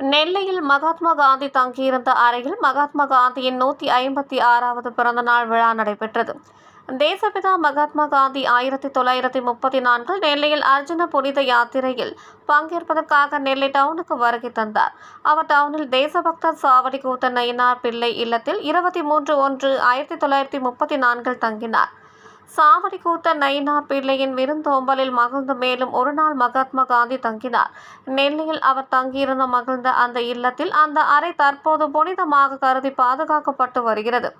நெல்லையில் மகாத்மா காந்தி தங்கியிருந்த அறையில் மகாத்மா காந்தியின் நூற்றி ஐம்பத்தி ஆறாவது பிறந்தநாள் விழா நடைபெற்றது. தேசபிதா மகாத்மா காந்தி ஆயிரத்தி தொள்ளாயிரத்தி முப்பத்தி நான்கில் நெல்லையில் அர்ஜுன புனித யாத்திரையில் பங்கேற்பதற்காக நெல்லை டவுனுக்கு வருகை தந்தார். அவர் டவுனில் தேசபக்தர் சாவடி கூத்த நயினார் பிள்ளை இல்லத்தில் இருபத்தி மூன்று ஒன்று ஆயிரத்தி தொள்ளாயிரத்தி முப்பத்தி நான்கில் தங்கினார். சாவடி கூத்த பிள்ளையின் விருந்தோம்பலில் மகிழ்ந்து மேலும் ஒரு நாள் மகாத்மா காந்தி தங்கினார். நெல்லையில் அவர் தங்கியிருந்த மகிழ்ந்த அந்த இல்லத்தில் அந்த அறை தற்போது புனிதமாக கருதி பாதுகாக்கப்பட்டு வருகிறது.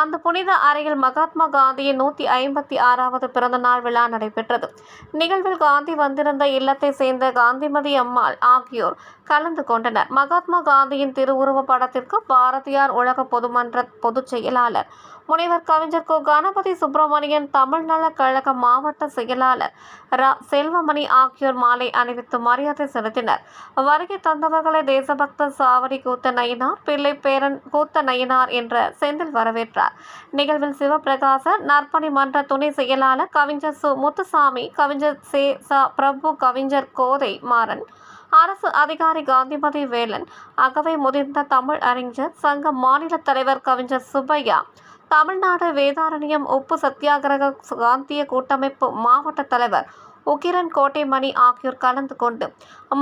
அந்த புனித அறையில் மகாத்மா காந்தியின் நூற்றி ஐம்பத்தி ஆறாவது பிறந்தநாள் விழா நடைபெற்றது. நிகழ்வில் காந்தி வந்திருந்த இல்லத்தை சேர்ந்த காந்திமதி அம்மாள் ஆகியோர் கலந்து கொண்டனர். மகாத்மா காந்தியின் திருவுருவ படத்திற்கு பாரதியார் உலக பொதுமன்ற பொதுச் செயலாளர் முனைவர் கவிஞர் கோ. கணபதி சுப்பிரமணியன் தமிழ்நல கழக மாவட்ட செயலாளர் ரா செல்வமணி ஆகியோர் மாலை அணிவித்து மரியாதை செலுத்தினர். வருகை தந்தவர்களை தேசபக்தர் சாவடி கூத்த நயினார் பிள்ளை பேரன் கூத்த நயினார் என்ற செந்தில் வரவேற்றார். நிகழ்வில் சிவபிரகாசர் நற்பணி மன்ற துணை செயலாளர் கவிஞர் சு முத்துசாமி கவிஞர் சே ச பிரபு கவிஞர் கோதை மாறன் அரசு அதிகாரி காந்திமதி வேலன் அகவை முதிர்ந்த தமிழ் அறிஞர் சங்க மாநில தலைவர் கவிஞர் சுப்பையா தமிழ்நாடு வேதாரண்யம் உப்பு சத்தியாகிரக காந்திய கூட்டமைப்பு மாவட்ட தலைவர் உக்கிரன் கோட்டைமணி ஆகியோர் கலந்து கொண்டு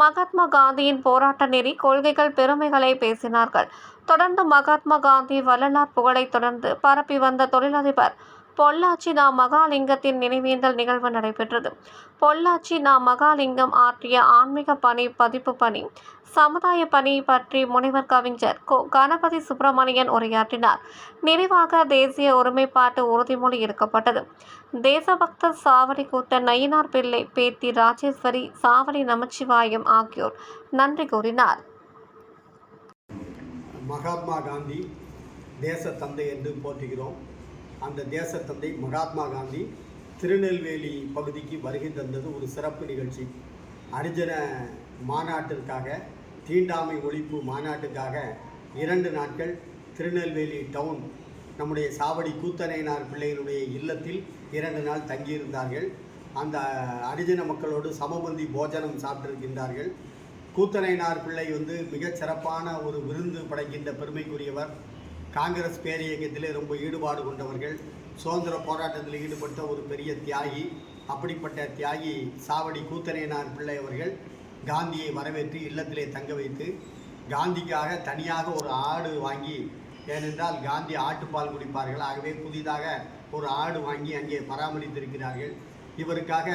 மகாத்மா காந்தியின் போராட்ட நெறி கொள்கைகள் பெருமைகளை பேசினார்கள். தொடர்ந்து மகாத்மா காந்தி வள்ளலார் புகழை தொடர்ந்து பரப்பி வந்த தொழிலதிபர் பொள்ளாச்சி நா மகாலிங்கத்தின் நினைவேந்தல் நிகழ்வு நடைபெற்றது. பொள்ளாச்சி நா மகாலிங்கம் ஆற்றிய ஆன்மீக பணி பதிப்பு பணி சமுதாய பணி பற்றி முனைவர் கவிஞர் கோ. கணபதி சுப்பிரமணியன் உரையாற்றினார். நிறைவாக தேசிய ஒருமைப்பாட்டு உறுதிமொழி எடுக்கப்பட்டது. தேசபக்த சாவடி கூத்த நயினார் பிள்ளை பேத்தி ராஜேஸ்வரி சாவடி நமச்சிவாயம் ஆகியோர் நன்றி கூறினார். மகாத்மா காந்தி தேச தந்தை என்று போற்றுகிறோம். அந்த தேச தந்தை மகாத்மா காந்தி திருநெல்வேலி பகுதிக்கு வருகை தந்தது ஒரு சிறப்பு நிகழ்ச்சி. அரிஜன மாநாட்டிற்காக தீண்டாமை ஒழிப்பு மாநாட்டுக்காக இரண்டு நாட்கள் திருநெல்வேலி டவுன் நம்முடைய சாவடி கூத்தனையனார் பிள்ளையினுடைய இல்லத்தில் இரண்டு நாள் தங்கியிருந்தார்கள். அந்த அரிஜன மக்களோடு சமபந்தி போஜனம் சாப்பிட்டிருக்கின்றார்கள். கூத்தனைனார் பிள்ளை வந்து மிகச் சிறப்பான ஒரு விருந்து படைக்கின்ற பெருமைக்குரியவர். காங்கிரஸ் பேரியக்கத்திலே ரொம்ப ஈடுபாடு கொண்டவர்கள். சுதந்திர போராட்டத்தில் ஈடுபட்ட ஒரு பெரிய தியாகி. அப்படிப்பட்ட தியாகி சாவடி கூத்தனைனார் பிள்ளை அவர்கள். காந்தியை வரவேற்று இல்லத்திலே தங்க வைத்து காந்திக்காக தனியாக ஒரு ஆடு வாங்கி ஏனென்றால் காந்தி ஆட்டுப்பால் குடிப்பார்கள். ஆகவே புதிதாக ஒரு ஆடு வாங்கி அங்கே பராமரித்திருக்கிறார்கள். இவருக்காக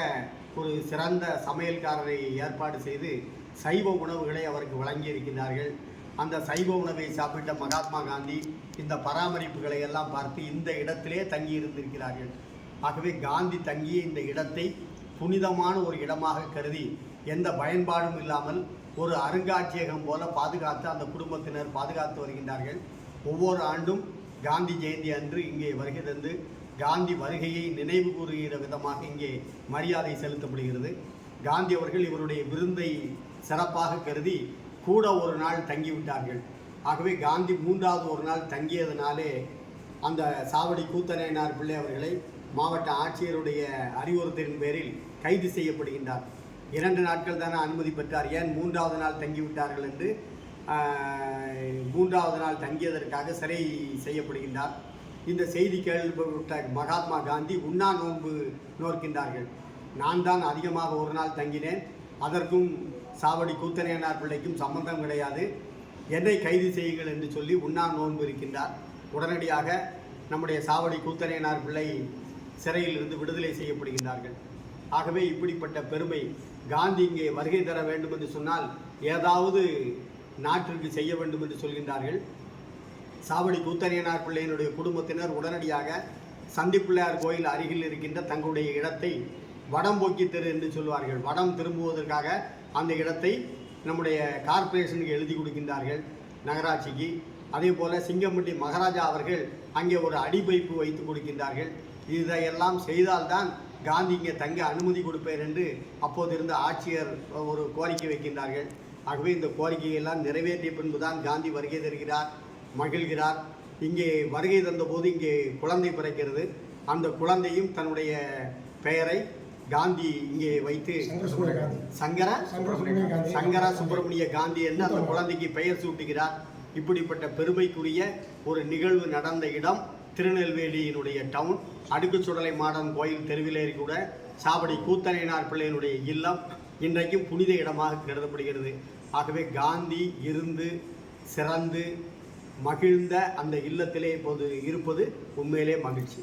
ஒரு சிறந்த சமையல்காரரை ஏற்பாடு செய்து சைவ உணவுகளை அவருக்கு வழங்கியிருக்கிறார்கள். அந்த சைவ உணவை சாப்பிட்ட மகாத்மா காந்தி இந்த பராமரிப்புகளை எல்லாம் பார்த்து இந்த இடத்திலே தங்கி இருந்திருக்கிறார்கள் ஆகவே காந்தி தங்கிய இந்த இடத்தை புனிதமான ஒரு இடமாக கருதி எந்த பயன்பாடும் இல்லாமல் ஒரு அருங்காட்சியகம் போல பாதுகாத்து அந்த குடும்பத்தினர் பாதுகாத்து வருகின்றார்கள். ஒவ்வொரு ஆண்டும் காந்தி ஜெயந்தி அன்று இங்கே வருகை தந்து காந்தி வருகையை நினைவு கூறுகிற விதமாக இங்கே மரியாதை செலுத்தப்படுகிறது. காந்தி அவர்கள் இவருடைய விருந்தை சிறப்பாக கருதி கூட ஒரு நாள் தங்கிவிட்டார்கள். ஆகவே காந்தி மூன்றாவது ஒரு நாள் தங்கியதனாலே அந்த சாவடி கூத்தனையனார் பிள்ளை அவர்களை மாவட்ட ஆட்சியருடைய அறிவுறுத்தலின் பேரில் கைது செய்யப்படுகின்றார். இரண்டு நாட்கள் தானே அனுமதி பெற்றார். ஏன் மூன்றாவது நாள் தங்கிவிட்டார்கள் என்று? மூன்றாவது நாள் தங்கியதற்காக சிறை செய்யப்படுகின்றார். இந்த செய்தி கேள்விப்பட்ட மகாத்மா காந்தி உண்ணா நோன்பு நோக்கின்றார்கள் நான் தான் அதிகமாக ஒரு நாள் தங்கினேன். அதற்கும் சாவடி கூத்தனையனார் பிள்ளைக்கும் சம்பந்தம் கிடையாது. என்னை கைது செய்யுங்கள் என்று சொல்லி உண்ணா நோன்பு இருக்கின்றார். உடனடியாக நம்முடைய சாவடி கூத்தனையனார் பிள்ளை சிறையில் இருந்து விடுதலை செய்யப்படுகின்றார்கள். ஆகவே இப்படிப்பட்ட பெருமை காந்தி இங்கே வருகை தர வேண்டும் என்று சொன்னால் ஏதாவது நாட்டிற்கு செய்ய வேண்டும் என்று சொல்கின்றார்கள். சாவடி கூத்தரையனார் பிள்ளையினுடைய குடும்பத்தினர் உடனடியாக சந்திப்பிள்ளையார் கோயில் அருகில் இருக்கின்ற தங்களுடைய இடத்தை வடம் போக்கி தெரு என்று சொல்வார்கள். வடம் திரும்புவதற்காக அந்த இடத்தை நம்முடைய கார்ப்பரேஷனுக்கு எழுதி கொடுக்கின்றார்கள் நகராட்சிக்கு. அதே போல் சிங்கம்பட்டி மகாராஜா அவர்கள் அங்கே ஒரு அடிபைப்பு வைத்து கொடுக்கின்றார்கள். இதையெல்லாம் செய்தால்தான் காந்தி இங்கே தங்க அனுமதி கொடுப்பேன் என்று அப்போது இருந்த ஆட்சியர் ஒரு கோரிக்கை வைக்கின்றார்கள். ஆகவே இந்த கோரிக்கையெல்லாம் நிறைவேற்றிய பின்புதான் காந்தி வருகை தருகிறார் மகிழ்கிறார். இங்கே வருகை தந்தபோது இங்கே குழந்தை பிறக்கிறது. அந்த குழந்தையும் தன்னுடைய பெயரை காந்தி இங்கே வைத்து சங்கர? சங்கர சுப்பிரமணிய காந்தி என்று அந்த குழந்தைக்கு பெயர் சூட்டுகிறார்? இப்படிப்பட்ட பெருமைக்குரிய ஒரு நிகழ்வு நடந்த இடம் திருநெல்வேலியினுடைய டவுன் அடுக்கு சுடலை மாடன் கோயில் தெருவிலே கூட சாவடி கூத்தனையனார் பிள்ளையினுடைய இல்லம் இன்றைக்கும் புனித இடமாக கருதப்படுகிறது. ஆகவே காந்தி இருந்து சிறந்து மகிழ்ந்த அந்த இல்லத்திலே இப்போது இருப்பது உண்மையிலே மகிழ்ச்சி.